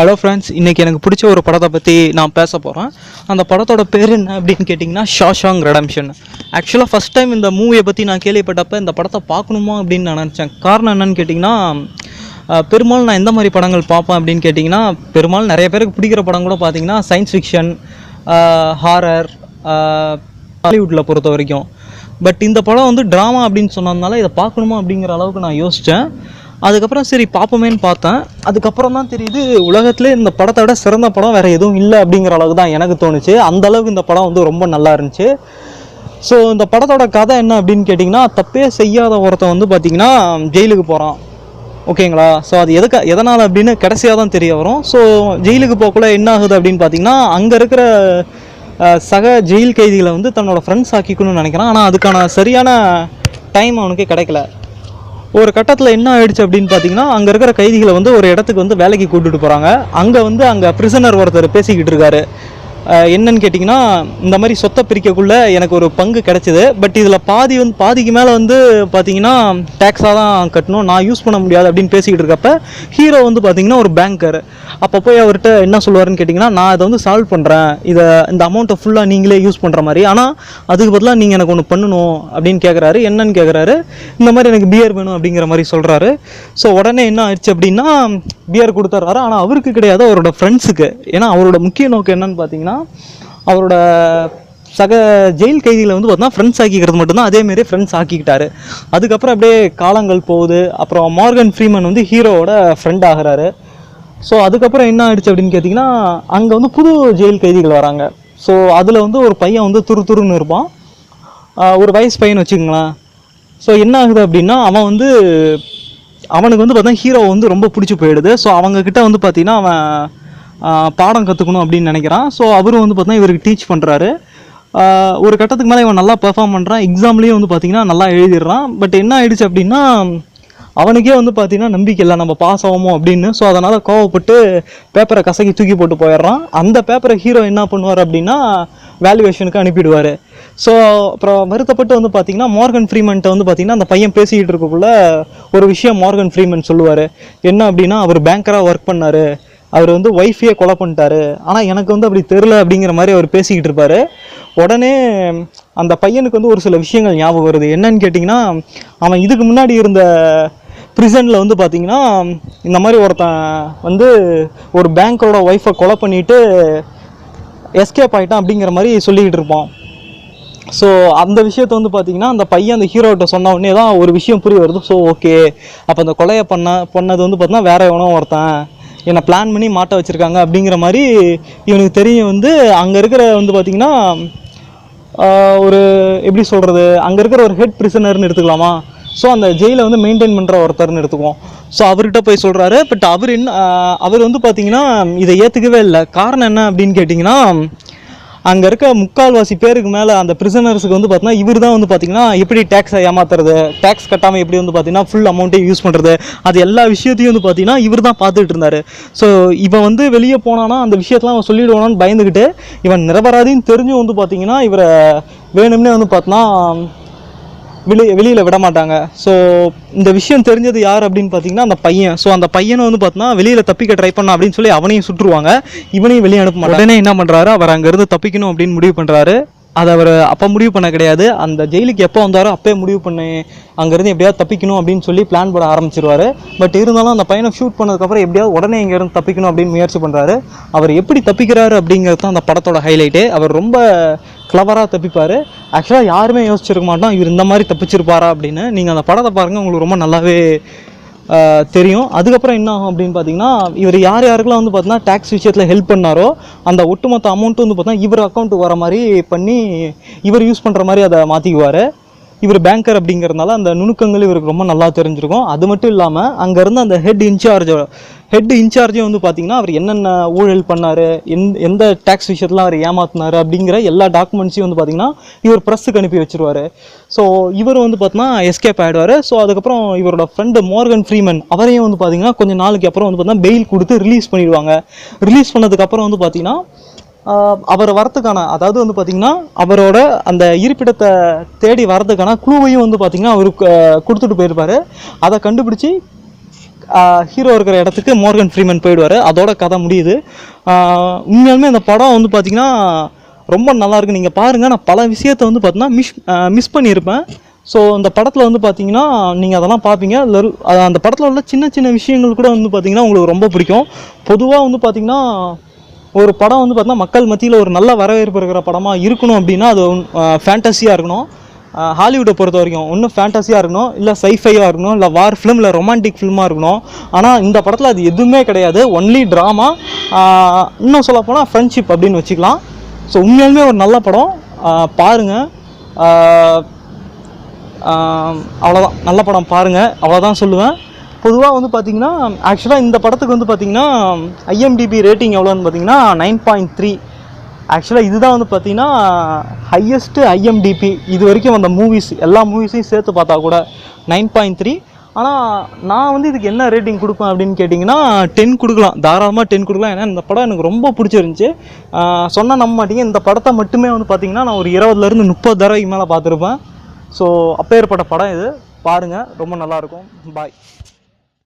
Hello friends இன்றைக்கி எனக்கு பிடிச்ச ஒரு படத்தை பற்றி நான் பேச போகிறேன் அந்த படத்தோட பேர் என்ன அப்படின்னு கேட்டிங்கன்னா ஷாஷாங் ரெடம்ஷன் ஆக்சுவலாக ஃபஸ்ட் டைம் இந்த மூவியை பற்றி நான் கேள்விப்பட்டப்ப இந்த படத்தை பார்க்கணுமா அப்படின்னு நான் நினச்சேன். காரணம் என்னன்னு கேட்டிங்கன்னா பெரும்பாலும் நான் எந்த மாதிரி படங்கள் பார்ப்பேன் அப்படின்னு கேட்டிங்கன்னா பெரும்பாலும் நிறைய பேருக்கு பிடிக்கிற படம் கூட பார்த்தீங்கன்னா சயின்ஸ் ஃபிக்ஷன் ஹாரர் ஹாலிவுட்டில் பொறுத்த வரைக்கும். பட் இந்த படம் வந்து ட்ராமா அப்படின்னு சொன்னதுனால இதை பார்க்கணுமா அப்படிங்கிற அளவுக்கு நான் யோசித்தேன் அதுக்கப்புறம் சரி பார்ப்போமேன்னு பார்த்தேன். அதுக்கப்புறம் தான் தெரியுது உலகத்தில் இந்த படத்தை விட சிறந்த படம் வேறு எதுவும் இல்லை அப்படிங்கிற அளவுக்கு தான் எனக்கு தோணுச்சு. அந்த அளவுக்கு இந்த படம் வந்து ரொம்ப நல்லா இருந்துச்சு. ஸோ இந்த படத்தோட கதை என்ன அப்படின்னு கேட்டிங்கன்னா தப்பே செய்யாத ஒருத்தன் வந்து பார்த்திங்கன்னா ஜெயிலுக்கு போகிறான் ஓகேங்களா? ஸோ அது எதுக்கு எதனால் அப்படின்னு கடைசியாக தான் தெரிய வரும். ஸோ ஜெயிலுக்கு போகக்குள்ள என்ன ஆகுது அப்படின்னு பார்த்தீங்கன்னா அங்கே இருக்கிற சக ஜெயில் கைதிகளை வந்து தன்னோட ஃப்ரெண்ட்ஸ் ஆக்கிக்கணும்னு நினைக்கிறான். ஆனால் அதுக்கான சரியான டைம் அவனுக்கு கிடைக்கல. ஒரு கட்டத்தில் என்ன ஆயிடுச்சு அப்படின்னு பார்த்தீங்கன்னா அங்கே இருக்கிற கைதிகளை வந்து ஒரு இடத்துக்கு வந்து வேலைக்கு கூட்டிட்டு போகிறாங்க அங்கே வந்து அங்கே பிரிசனர் ஒருத்தர் பேசிக்கிட்டு இருக்காரு. என்னன்னு கேட்டிங்கன்னா இந்த மாதிரி சொத்தை பிரிக்கக்குள்ளே எனக்கு ஒரு பங்கு கிடச்சிது. பட் இதில் பாதி வந்து பாதிக்கு மேலே வந்து பார்த்தீங்கன்னா டேக்ஸாக தான் கட்டணும். நான் யூஸ் பண்ண முடியாது அப்படின்னு பேசிக்கிட்டு இருக்கப்ப ஹீரோ வந்து பார்த்தீங்கன்னா ஒரு பேங்கர் அப்போ போய் அவர்கிட்ட என்ன சொல்லுவாருன்னு கேட்டிங்கன்னா நான் இதை வந்து சால்வ் பண்ணுறேன் இதை இந்த அமௌண்ட்டை ஃபுல்லாக நீங்களே யூஸ் பண்ணுற மாதிரி. ஆனால் அதுக்கு பதிலாக நீங்கள் எனக்கு ஒன்று பண்ணணும். அப்படின்னு கேட்குறாரு என்னன்னு கேட்குறாரு இந்த மாதிரி எனக்கு பியர் வேணும். அப்படிங்கிற மாதிரி சொல்கிறாரு ஸோ உடனே என்ன ஆயிடுச்சு அப்படின்னா பியர் கொடுத்துட்றாரு ஆனால் அவருக்கு கிடையாது அவரோட ஃப்ரெண்ட்ஸுக்கு ஏன்னா அவரோட முக்கிய நோக்கம் என்னன்னு பார்த்தீங்கன்னா அவரோட சக ஜெயில் கைதிகளை வந்து பார்த்தீங்கன்னா ஃப்ரெண்ட்ஸ் ஆக்கிக்கிறது மட்டும்தான். அதேமாரி ஃப்ரெண்ட்ஸ் ஆக்கிக்கிட்டாரு. அதுக்கப்புறம் அப்படியே காலங்கள் போகுது. அப்புறம் மார்கன் ஃப்ரீமன் வந்து ஹீரோவோட ஃப்ரெண்ட் ஆகுறாரு. ஸோ அதுக்கப்புறம் என்ன ஆயிடுச்சு அப்படின்னு கேட்டிங்கன்னா அங்கே வந்து புது ஜெயில் கைதிகள் வராங்க. ஸோ அதில் வந்து ஒரு பையன் வந்து துரு துருன்னு இருப்பான். ஒரு வயசு பையன் வச்சுக்கோங்களேன். ஸோ என்ன ஆகுது அப்படின்னா அவன் வந்து அவனுக்கு வந்து பார்த்தா ஹீரோ வந்து ரொம்ப பிடிச்சி போயிடுது. ஸோ அவங்கக்கிட்ட வந்து பார்த்தீங்கன்னா அவன் பாடம் கற்றுக்கணும் அப்படின்னு நினைக்கிறான். ஸோ அவரும் வந்து பார்த்தீங்கன்னா இவருக்கு டீச் பண்ணுறாரு ஒரு கட்டத்துக்கு மேலே இவன் நல்லா பெர்ஃபார்ம் பண்ணுறான் எக்ஸாம்லேயும் வந்து பார்த்திங்கன்னா நல்லா எழுதிடுறான். பட் என்ன ஆயிடுச்சு அப்படின்னா அவனுக்கே வந்து பார்த்தீங்கன்னா நம்பிக்கை இல்லை. நம்ம பாஸ் ஆகுமோ அப்படின்னு. ஸோ அதனால் கோவப்பட்டு பேப்பரை கசக்கி தூக்கி போட்டு போயிடுறான். அந்த பேப்பரை ஹீரோ என்ன பண்ணுவார் அப்படின்னா வேல்யூவேஷனுக்கு அனுப்பிடுவார். ஸோ அப்புறம் வருத்தப்பட்டு வந்து பார்த்தீங்கன்னா மார்கன் ஃப்ரீமன்ட்ட வந்து பார்த்தீங்கன்னா அந்த பையன் பேசிக்கிட்டு இருக்கக்குள்ள ஒரு விஷயம் மார்கன் ஃப்ரீமன் சொல்லுவார். என்ன அப்படின்னா அவர் பேங்கராக ஒர்க் பண்ணார். அவர் வந்து ஒய்ஃபையே கொலை பண்ணிட்டாரு. ஆனால் எனக்கு வந்து அப்படி தெரில அப்படிங்கிற மாதிரி அவர் பேசிக்கிட்டு இருப்பார். உடனே அந்த பையனுக்கு வந்து ஒரு சில விஷயங்கள் ஞாபகம் வருது. என்னன்னு கேட்டிங்கன்னா அவன் இதுக்கு முன்னாடி இருந்த ப்ரிசனில் வந்து பார்த்திங்கன்னா இந்த மாதிரி ஒருத்தன் வந்து ஒரு பேங்க்கோட ஒய்ஃபை கொலை பண்ணிட்டு எஸ்கேப் ஆகிட்டான் அப்படிங்கிற மாதிரி சொல்லிக்கிட்டு இருப்பான். ஸோ அந்த விஷயத்த வந்து பார்த்தீங்கன்னா அந்த பையன் அந்த ஹீரோகிட்ட சொன்ன உடனே தான் ஒரு விஷயம் புரிய வருது. ஸோ ஓகே அப்போ அந்த கொலையை பண்ண பண்ணது வந்து பார்த்தீங்கன்னா வேற எவனோ ஒருத்தன். என்னை பிளான் பண்ணி மாட்ட வச்சுருக்காங்க அப்படிங்கிற மாதிரி இவனுக்கு தெரியும். வந்து அங்கே இருக்கிற வந்து பார்த்தீங்கன்னா ஒரு எப்படி சொல்கிறது அங்கே இருக்கிற ஒரு ஹெட் பிரிசனர்னு எடுத்துக்கலாமா? ஸோ அந்த ஜெயிலை வந்து மெயின்டைன் பண்ணுற ஒருத்தர்னு எடுத்துக்குவோம். ஸோ அவர்கிட்ட போய் சொல்கிறாரு பட் அவர் என்ன அவர் வந்து பார்த்தீங்கன்னா இதை ஏற்றுக்கவே இல்லை. காரணம் என்ன அப்படின்னு கேட்டிங்கன்னா அங்கே இருக்க முக்கால்வாசி பேருக்கு மேலே அந்த பிரிசனர்ஸுக்கு வந்து பார்த்தீங்கன்னா இவர் தான் வந்து பார்த்தீங்கன்னா எப்படி டேக்ஸை ஏமாத்துறது டேக்ஸ் கட்டாமல் எப்படி வந்து பார்த்தீங்கன்னா ஃபுல் அமௌண்ட்டே யூஸ் பண்ணுறது அது எல்லா விஷயத்தையும் வந்து பார்த்தீங்கன்னா இவர் தான் பார்த்துட்டு இருந்தார். ஸோ இவன் வந்து வெளியே போனானா அந்த விஷயத்தெலாம் அவன் சொல்லிடுவானான்னு பயந்துக்கிட்டு இவன் நிரபராதின்னு தெரிஞ்சும் வந்து பார்த்தீங்கன்னா இவரை வேணும்னே வந்து பார்த்தோன்னா வெளி வெளியில் விட மாட்டாங்க ஸோ இந்த விஷயம் தெரிஞ்சது யார் அப்படின்னு பார்த்தீங்கன்னா அந்த பையன். ஸோ அந்த பையனை வந்து பார்த்தோன்னா வெளியில் தப்பிக்க ட்ரை பண்ண அப்படின்னு சொல்லி அவனையும் சுற்றுவாங்க இவனையும் வெளியே அனுப்ப மாட்டாங்க. உடனே என்ன பண்ணுறாரு அவர் அங்கேருந்து தப்பிக்கணும் அப்படின்னு முடிவு பண்ணுறாரு அதை அவர் அப்போ முடிவு பண்ண கிடையாது. அந்த ஜெயிலுக்கு எப்போ வந்தாரோ அப்போயே முடிவு பண்ணி. அங்கேருந்து எப்படியாவது தப்பிக்கணும் அப்படின்னு சொல்லி பிளான் போட ஆரம்பிச்சிருவாரு. பட் இருந்தாலும் அந்த பையனை ஷூட் பண்ணதுக்கப்புறம் எப்படியாவது உடனே இங்கேருந்து தப்பிக்கணும் அப்படின்னு முயற்சி பண்ணுறாரு அவர் எப்படி தப்பிக்கிறாரு அப்படிங்கிறது தான் அந்த படத்தோட ஹைலைட்டே அவர் ரொம்ப கிளவராக தப்பிப்பார். ஆக்சுவலாக யாருமே யோசிச்சிருக்க மாட்டோம். இவர் இந்த மாதிரி தப்பிச்சிருப்பாரா அப்படின்னு. நீங்கள் அந்த படத்தை பாருங்கள் உங்களுக்கு ரொம்ப நல்லாவே தெரியும். அதுக்கப்புறம் என்ன ஆகும் அப்படின்னு பார்த்தீங்கன்னா இவர் யார் யாருக்கெல்லாம் வந்து பார்த்தீங்கன்னா டேக்ஸ் விஷயத்தில் ஹெல்ப் பண்ணாரோ அந்த ஒட்டுமொத்த அமௌண்ட்டு வந்து பார்த்தீங்கன்னா இவர் அக்கௌண்ட்டுக்கு வர மாதிரி பண்ணி இவர் யூஸ் பண்ணுற மாதிரி அதை மாற்றிக்குவார் இவர் பேங்கர் அப்படிங்கிறதுனால அந்த நுணுக்கங்கள் இவருக்கு ரொம்ப நல்லா தெரிஞ்சிருக்கும். அது மட்டும் இல்லாமல் அங்கேருந்து அந்த ஹெட் இன்சார்ஜ் ஹெட் இன்சார்ஜே வந்து பார்த்தீங்கன்னா அவர் என்னென்ன ஊழல் பண்ணார் எந்த எந்த டேக்ஸ் விஷயத்தில் அவர் ஏமாத்தினார் அப்படிங்கிற எல்லா டாக்குமெண்ட்ஸையும் வந்து பார்த்தீங்கன்னா இவர் ப்ரெஸ்ஸுக்கு அனுப்பி வச்சுருவார். ஸோ இவர் வந்து பார்த்தீங்கன்னா எஸ்கேப் ஆகிடுவார் ஸோ அதுக்கப்புறம் இவரோட ஃப்ரெண்டு மோர்கன் ஃப்ரீமன் அவரையும் வந்து பார்த்தீங்கன்னா கொஞ்சம் நாளைக்கு அப்புறம் வந்து பார்த்தீங்கன்னா பெயில் கொடுத்து ரிலீஸ் பண்ணிடுவாங்க. ரிலீஸ் பண்ணதுக்கப்புறம் வந்து பார்த்தீங்கன்னா அவரை அவர் வரத்துக்கான அதாவது வந்து பார்த்தீங்கன்னா அவரோட அந்த இருப்பிடத்தை தேடி வரதுக்கான குழுவையும் வந்து பார்த்திங்கன்னா அவருக்கு கொடுத்துட்டு போயிருப்பாரு. அதை கண்டுபிடிச்சி ஹீரோ இருக்கிற இடத்துக்கு மோர்கன் ஃப்ரீமன் போயிடுவார். அதோட கதை முடியுது. உண்மையாலுமே இந்த படம் வந்து பார்த்திங்கன்னா ரொம்ப நல்லாயிருக்கு நீங்கள் பாருங்கள் நான் பல விஷயத்தை வந்து பார்த்தீங்கன்னா மிஸ் மிஸ் பண்ணியிருப்பேன். ஸோ அந்த படத்தில் வந்து பார்த்தீங்கன்னா நீங்கள் அதெல்லாம் பார்ப்பீங்க அதில் அந்த படத்தில் உள்ள சின்ன சின்ன விஷயங்கள் கூட வந்து பார்த்திங்கன்னா உங்களுக்கு ரொம்ப பிடிக்கும். பொதுவாக வந்து பார்த்திங்கன்னா ஒரு படம் வந்து பார்த்தீங்கன்னா மக்கள் மத்தியில் ஒரு நல்ல வரவேற்பு இருக்கிற படமாக இருக்கணும் அப்படின்னா அது ஃபேண்டஸியாக இருக்கணும். ஹாலிவுட்டை பொறுத்த வரைக்கும் ஒன்றும் ஃபேண்டஸியாக இருக்கணும் இல்லை சைஃபையாக இருக்கணும் இல்லை வார் ஃபிலிம் இல்லை ரொமான்டிக் ஃபிலிமாக இருக்கணும். ஆனால் இந்த படத்தில் அது எதுவுமே கிடையாது. ஒன்லி ட்ராமா இன்னும் சொல்ல போனால் ஃப்ரெண்ட்ஷிப் அப்படின்னு வச்சுக்கலாம். ஸோ உண்மையாலுமே ஒரு நல்ல படம். பாருங்கள் அவ்வளோதான் நல்ல படம் பாருங்கள் அவ்வளோதான் சொல்லுவேன். பொதுவாக வந்து பார்த்திங்கன்னா ஆக்சுவலாக இந்த படத்துக்கு வந்து பார்த்திங்கன்னா ஐஎம்டிபி ரேட்டிங் எவ்வளோன்னு பார்த்தீங்கன்னா நைன் பாயிண்ட் த்ரீ ஆக்சுவலாக இதுதான் வந்து பார்த்தீங்கன்னா ஹையஸ்ட்டு ஐஎம்டிபி இது வரைக்கும் வந்த மூவிஸ் எல்லா மூவிஸையும் சேர்த்து பார்த்தா கூட நைன் பாயிண்ட் த்ரீ ஆனால் நான் வந்து இதுக்கு என்ன ரேட்டிங் கொடுப்பேன் அப்படின்னு கேட்டிங்கன்னா டென் கொடுக்கலாம். தாராளமாக டென் கொடுக்கலாம். ஏன்னா இந்த படம் எனக்கு ரொம்ப பிடிச்சிருந்துச்சி. சொன்னால் நம்ப மாட்டீங்க. இந்த படத்தை மட்டுமே வந்து பார்த்தீங்கன்னா நான் ஒரு இருபதுலேருந்து முப்பது தடவைக்கு மேலே பார்த்துருப்பேன். ஸோ அப்பேற்பட்ட படம் இது. பாருங்கள் ரொம்ப நல்லாயிருக்கும் பாய்